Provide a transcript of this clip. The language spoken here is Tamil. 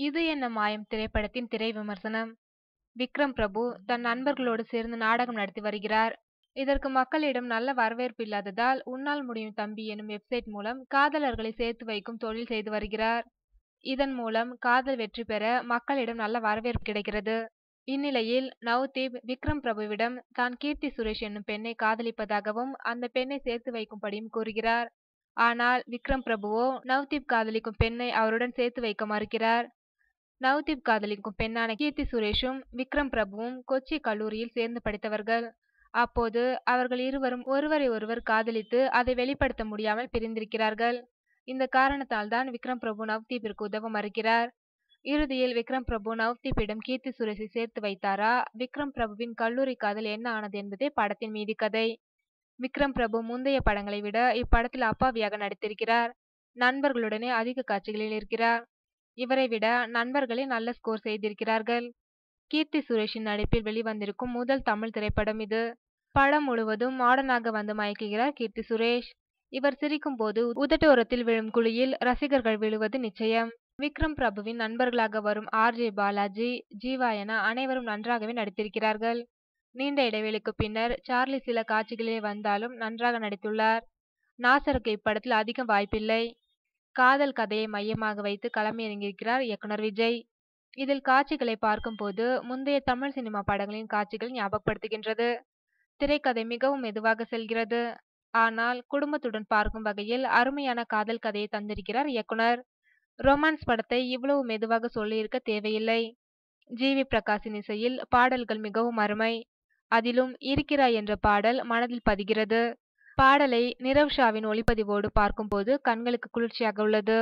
இது என்ன மாயம் திரைப்படத்தின் திரை விமர்சனம். விக்ரம் பிரபு தன் நண்பர்களோடு சேர்ந்து நாடகம் நடத்தி வருகிறார். இதற்கு மக்களிடம் நல்ல வரவேற்பு இல்லாததால் உன்னால் முடியும் தம்பி எனும் வெப்சைட் மூலம் காதலர்களை சேர்த்து வைக்கும் தொழில் செய்து வருகிறார். இதன் மூலம் காதல் வெற்றி பெற மக்களிடம் நல்ல வரவேற்பு கிடைக்கிறது. இந்நிலையில் நவ்தீப் விக்ரம் பிரபுவிடம் தான் கீர்த்தி சுரேஷ் என்னும் பெண்ணை காதலிப்பதாகவும் அந்த பெண்ணை சேர்த்து வைக்கும்படியும் கூறுகிறார். ஆனால் விக்ரம் பிரபுவோ நவ்தீப் காதலிக்கும் பெண்ணை அவருடன் சேர்த்து வைக்க மறுக்கிறார். நவ்தீப் காதலிக்கும் பெண்ணான கீர்த்தி சுரேஷும் விக்ரம் பிரபுவும் கொச்சி கல்லூரியில் சேர்ந்து படித்தவர்கள். அப்போது அவர்கள் இருவரும் ஒருவரை ஒருவர் காதலித்து அதை வெளிப்படுத்த முடியாமல் பிரிந்திருக்கிறார்கள். இந்த காரணத்தால் தான் விக்ரம் பிரபு நவ்தீப்பிற்கு உதவ மறுக்கிறார். இறுதியில் விக்ரம் பிரபு நவ்தீப்பிடம் கீர்த்தி சுரேஷை சேர்த்து வைத்தாரா? விக்ரம் பிரபுவின் கல்லூரி காதல் என்ன ஆனது என்பதே படத்தின் மீதி கதை. விக்ரம் பிரபு முந்தைய படங்களை விட இப்படத்தில் அப்பாவியாக நடித்திருக்கிறார். நண்பர்களுடனே அதிக காட்சிகளில் இருக்கிறார். இவரை விட நண்பர்களே நல்ல ஸ்கோர் செய்திருக்கிறார்கள். கீர்த்தி சுரேஷின் நடிப்பில் வெளிவந்திருக்கும் முதல் தமிழ் திரைப்படம் இது. படம் முழுவதும் மாடனாக வந்து மயக்குகிறார் கீர்த்தி சுரேஷ். இவர் சிரிக்கும் போது உதட்டோரத்தில் விழும் குழியில் ரசிகர்கள் விழுவது நிச்சயம். விக்ரம் பிரபுவின் நண்பர்களாக வரும் ஆர் ஜே பாலாஜி ஜீவா என அனைவரும் நன்றாகவே நடித்திருக்கிறார்கள். நீண்ட இடைவெளிக்கு பின்னர் சார்லி சில காட்சிகளில் வந்தாலும் நன்றாக நடித்துள்ளார். நாசருக்கு இப்படத்தில் அதிகம் வாய்ப்பில்லை. காதல் கதையை மையமாக வைத்து களமிறங்கியிருக்கிறார் இயக்குனர் விஜய். இதில் காட்சிகளை பார்க்கும்போது முந்தைய தமிழ் சினிமா படங்களின் காட்சிகள் ஞாபகப்படுத்துகின்றது. திரைக்கதை மிகவும் மெதுவாக செல்கிறது. ஆனால் குடும்பத்துடன் பார்க்கும் வகையில் அருமையான காதல் கதையை தந்திருக்கிறார் இயக்குனர். ரொமான்ஸ் படத்தை இவ்வளவு மெதுவாக சொல்லியிருக்க தேவையில்லை. ஜி. வி. பிரகாஷின் இசையில் பாடல்கள் மிகவும் அருமை. அதிலும் இருக்கிறாய் என்ற பாடல் மனதில் பதிகிறது. பாடலை நிரவ் ஷாவின் ஒளிப்பதிவோடு பார்க்கும்போது கண்களுக்கு குளிர்ச்சியாக உள்ளது.